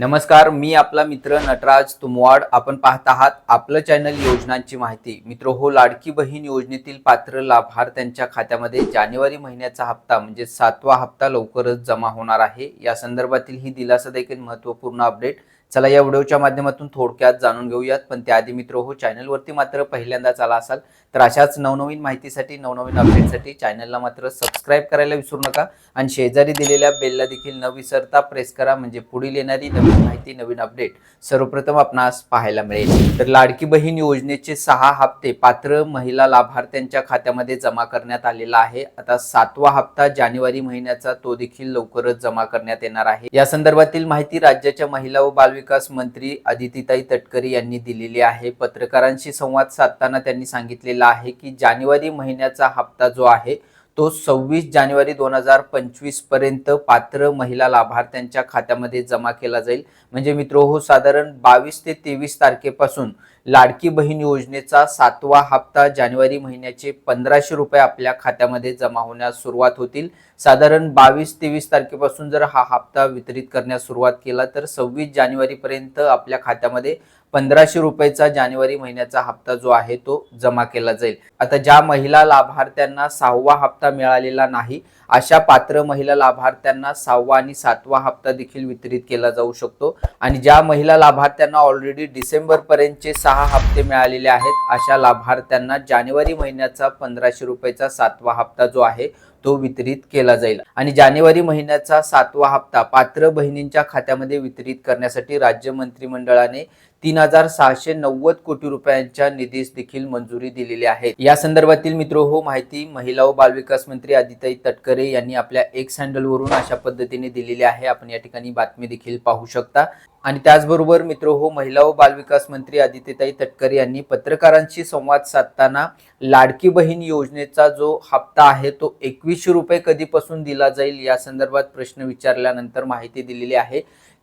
नमस्कार मी आपला मित्र नटराज तुमवाड. आपण पाहत आहात आपलं चॅनल योजनांची माहिती. मित्र हो लाडकी बहीण योजनेतील पात्र लाभार्थ्यांच्या खात्यामध्ये जानेवारी महिन्याचा हप्ता म्हणजे सातवा हप्ता लवकरच जमा होणार आहे. या संदर्भातील ही दिलासा देखील महत्त्वपूर्ण अपडेट. चला या व्हिडिओच्या माध्यमातून थोडक्यात जाणून घेऊयात. पण त्याआधी मित्र हो चॅनलवरती मात्र पहिल्यांदाच आला असाल तर अशाच नवनवीन माहितीसाठी नवनवीन अपडेटसाठी चॅनलला मात्र सबस्क्राईब करायला विसरू नका. आणि शेजारी दिलेल्या बेलला देखील न विसरता प्रेस करा म्हणजे पुढील येणारी नवीन माहिती नवीन अपडेट सर्वप्रथम आपणास पाहायला मिळेल. तर लाडकी बहीण योजनेचे सहा हप्ते पात्र महिला लाभार्थ्यांच्या खात्यामध्ये जमा करण्यात आलेला आहे. आता सातवा हप्ता जानेवारी महिन्याचा तो देखील लवकरच जमा करण्यात येणार आहे. या संदर्भातील माहिती राज्याच्या महिला व बालविकास मंत्री आदितीताई तटकरे यांनी दिलेली आहे. पत्रकारांशी संवाद साधताना त्यांनी सांगितलेलं आहे की जानेवारी महिन्याचा हप्ता जो आहे तो सव्वीस जानेवारी दोन हजार पंचवीसपर्यंत पात्र महिला लाभार्थ्यांच्या खात्यामध्ये जमा केला जाईल. म्हणजे मित्र हो साधारण बावीस ते तेवीस तारखेपासून लाडकी बहीण योजनेचा सातवा हप्ता जानेवारी महिन्याचे पंधराशे रुपये आपल्या खात्यामध्ये जमा होण्यास सुरुवात होतील. साधारण बावीस तेवीस तारखेपासून जर हा हप्ता वितरित करण्यास सुरुवात केला तर सव्वीस जानेवारीपर्यंत आपल्या खात्यामध्ये पंधराशे रुपयेचा जानेवारी महिन्याचा हप्ता जो आहे तो जमा केला जाईल. आता ज्या महिला लाभार्थ्यांना सहावा हप्ता मिळालेला नाही अशा पात्र महिला लाभार्थ्यांना सहावा आणि सातवा हप्ता देखील वितरित केला जाऊ शकतो. आणि ज्या महिला लाभार्थ्यांना ऑलरेडी डिसेंबर पर्यंतचे सहा हप्ते मिळालेले आहेत अशा लाभार्थ्यांना जानेवारी महिन्याचा पंधराशे रुपयेचा सातवा हप्ता जो आहे तो वितरित केला जाईल. आणि जानेवारी महिन्याचा सातवा हप्ता पात्र बहिणींच्या खात्यामध्ये वितरित करण्यासाठी राज्य मंत्रिमंडळाने तीन हजार सहाशे नव्वद कोटी रुपयांच्या निधीस देखील मंजुरी दिलेली आहे. या संदर्भातील मित्र हो माहिती महिला व बालविकास मंत्री आदिताई तटकरे यांनी आपल्या एक्स हँडलवरून अशा पद्धतीने दिलेली आहे. आपण या ठिकाणी बातमी देखील पाहू शकता. आणि त्याचबरोबर मित्र हो महिला व बालविकास मंत्री आदित्यताई तटकरे यांनी पत्रकारांशी संवाद साधताना लाडकी बहीण योजनेचा जो हप्ता आहे तो वीस रुपये कधीपासून दिला जाईल या संदर्भात प्रश्न विचारल्यानंतर माहिती दिलेली आहे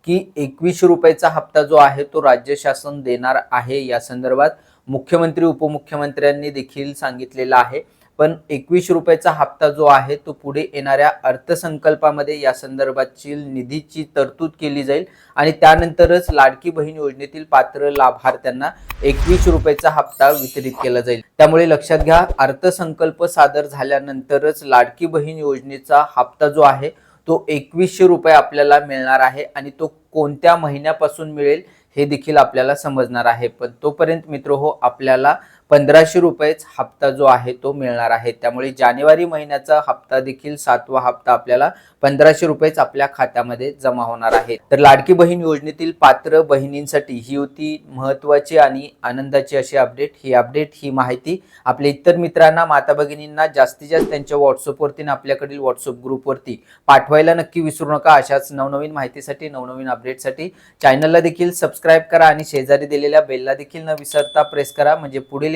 की एकवीसशे रुपयाचा हप्ता जो आहे तो राज्य शासन देणार आहे या संदर्भात मुख्यमंत्री उपमुख्यमंत्र्यांनी देखील सांगितलेलं आहे. पण एकवीस रुपयाचा हप्ता जो आहे तो पुढे येणाऱ्या अर्थसंकल्पामध्ये या संदर्भाची निधीची तरतूद केली जाईल आणि त्यानंतरच लाडकी बहीण योजनेतील पात्र लाभार्थ्यांना एकवीस रुपयाचा हप्ता वितरित केला जाईल. त्यामुळे लक्षात घ्या अर्थसंकल्प सादर झाल्यानंतरच लाडकी बहीण योजनेचा हप्ता जो आहे तो एकवीसशे रुपये आपल्याला मिळणार आहे आणि तो कोणत्या महिन्यापासून मिळेल हे देखील आपल्याला समजणार आहे. पण तोपर्यंत मित्र हो आपल्याला पंधराशे रुपयेच हप्ता जो आहे तो मिळणार आहे. त्यामुळे जानेवारी महिन्याचा हप्ता देखील सातवा हप्ता आपल्याला पंधराशे रुपयेच आपल्या खात्यामध्ये जमा होणार आहे. तर लाडकी बहीण योजनेतील पात्र बहिणींसाठी ही होती महत्वाची आणि आनंदाची अशी अपडेट. ही अपडेट ही माहिती आपल्या इतर मित्रांना माता भगिनींना जास्तीत जास्त त्यांच्या व्हॉट्सअपवरती आणि आपल्याकडील व्हॉट्सअप ग्रुपवरती पाठवायला नक्की विसरू नका. अशाच नवनवीन माहितीसाठी नवनवीन अपडेटसाठी चॅनलला देखील सबस्क्राईब करा आणि शेजारी दिलेल्या बेलला देखील न विसरता प्रेस करा. म्हणजे पुढील